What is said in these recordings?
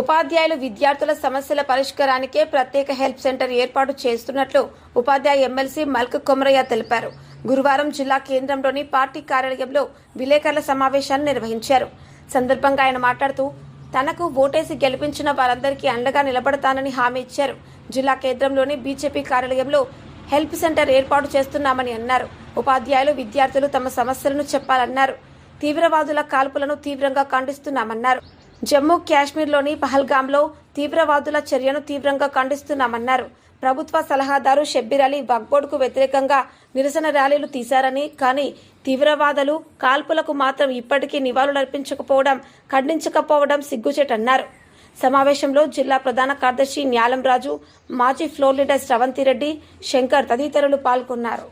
ఉపాధ్యాయులు విద్యార్థుల సమస్యల పరిష్కారానికే ప్రత్యేక హెల్ప్ సెంటర్ ఏర్పాటు చేస్తున్నట్లు ఉపాధ్యాయ ఎమ్మెల్సీ మల్క్ కొమరయ్య తెలిపారు. గురువారం జిల్లా కేంద్రంలోని పార్టీ కార్యాలయంలో విలేకరుల సమావేశాన్ని నిర్వహించారు. సందర్భంగా ఆయన మాట్లాడుతూ తనకు ఓటేసి గెలిపించిన వారందరికీ అండగా నిలబడతానని హామీ ఇచ్చారు. జిల్లా కేంద్రంలోని బీజేపీ కార్యాలయంలో హెల్ప్ సెంటర్ ఏర్పాటు చేస్తున్నామని అన్నారు. ఉపాధ్యాయులు విద్యార్థులు తమ సమస్యలను చెప్పాలన్నారు. తీవ్రవాదుల కాల్పులను తీవ్రంగా ఖండిస్తున్నామన్నారు. జమ్మూ కాశ్మీర్లోని పహల్గామ్లో తీవ్రవాదుల చర్యను తీవ్రంగా ఖండిస్తున్నామన్నారు. ప్రభుత్వ సలహాదారు షబ్బీర్ అలీ వక్బోర్డుకు వ్యతిరేకంగా నిరసన ర్యాలీలు తీశారని కానీ తీవ్రవాదులు కాల్పులకు మాత్రం ఇప్పటికీ నివాళులర్పించకపోవడం ఖండించకపోవడం సిగ్గుచేటన్నారు సమావేశంలో జిల్లా ప్రధాన కార్యదర్శి న్యాలం రాజు మాజీ ఫ్లోర్ లీడర్ శ్రవంతిరెడ్డి శంకర్ తదితరులు పాల్గొన్నారు.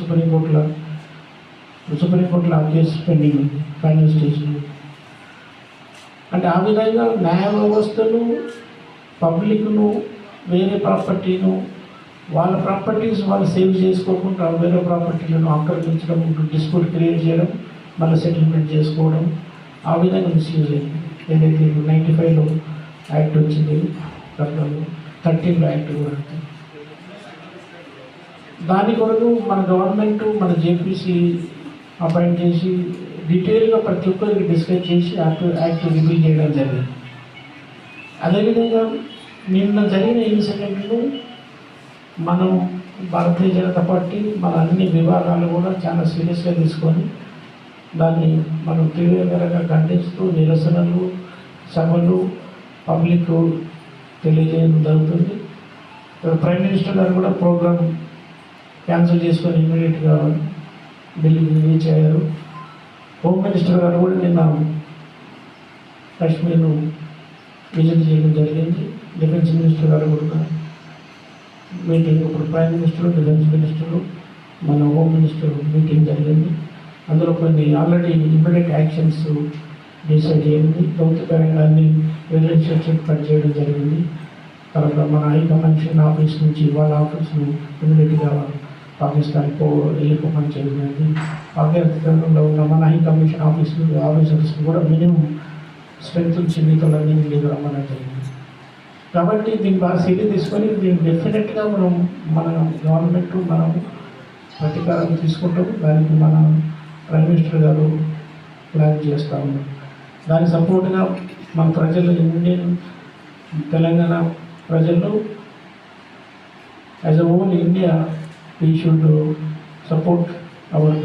సుప్రీంకోర్టులో సుప్రీంకోర్టులో ఆ కేసు పెండింగ్ ఉంది. ఫైనల్ స్టేజ్లో అంటే ఆ విధంగా న్యాయ వ్యవస్థలు పబ్లిక్ను వేరే ప్రాపర్టీను వాళ్ళ ప్రాపర్టీస్ వాళ్ళు సేవ్ చేసుకోకుండా వేరే ప్రాపర్టీలను ఆక్రమించడం డిస్ప్యూట్ క్రియేట్ చేయడం మళ్ళీ సెటిల్మెంట్ చేసుకోవడం ఆ విధంగా మిస్యూజ్ అయింది ఏదైతే నైంటీ ఫైవ్లో యాక్ట్ వచ్చింది థర్టీన్లో యాక్ట్ కూడా దాని కొరకు మన గవర్నమెంట్ మన జేపీసీ అపాయింట్ చేసి డీటెయిల్గా ప్రతి ఒక్కరికి డిస్కస్ చేసి యాక్ట్ యాక్ట్ రివీల్ చేయడం జరిగింది. అదేవిధంగా నిన్న జరిగిన ఇన్సిడెంట్లో మనం భారతీయ జనతా పార్టీ మన అన్ని విభాగాలు కూడా చాలా సీరియస్గా తీసుకొని దాన్ని మనం తీవ్రంగా ఖండిస్తూ నిరసనలు సభలు పబ్లిక్ తెలియజేయడం జరుగుతుంది. ప్రైమ్ మినిస్టర్ గారు కూడా ప్రోగ్రామ్ క్యాన్సిల్ చేసుకొని ఇమీడియట్గా ఢిల్లీకి రీచ్ అయ్యారు. హోమ్ మినిస్టర్ గారు కూడా నిన్న కాశ్మీర్ను విజిట్ చేయడం జరిగింది. డిఫెన్స్ మినిస్టర్ గారు కూడా మీటింగ్ ఇప్పుడు ప్రైమ్ మినిస్టర్ డిఫెన్స్ మినిస్టరు మన హోమ్ మినిస్టర్ మీటింగ్ జరిగింది. అందులో కొన్ని ఆల్రెడీ ఇమ్మీడియట్ యాక్షన్స్ డిసైడ్ చేయండి ప్రభుత్వపరంగా అన్ని రిలేషన్షిప్ కట్ చేయడం జరిగింది. తర్వాత మన హై కమిషన్ ఆఫీస్ నుంచి వాళ్ళ ఆఫీస్ను ఇమీడియట్గా పాకిస్తాన్ పో వెళ్ళిపోమని జరిగింది పాకిస్తాన్లో ఉన్న మన హై కమిషన్ ఆఫీసులు ఆఫీసర్స్ కూడా మినిమం స్ట్రెంత్ చిన్నితోలన్నీ వీళ్ళు రమ్మని జరిగింది కాబట్టి దీన్ని బాగా సీరియస్ తీసుకొని దీన్ని డెఫినెట్గా మనం మన గవర్నమెంట్ మనం ప్రతీకారం తీసుకుంటాము దానికి మన ప్రైమ్ మినిస్టర్ గారు ప్లాన్ చేస్తూ ఉన్నారు దానికి సపోర్ట్గా మన ప్రజలు ఇండియన్ తెలంగాణ ప్రజలు as a own India we should uh, support our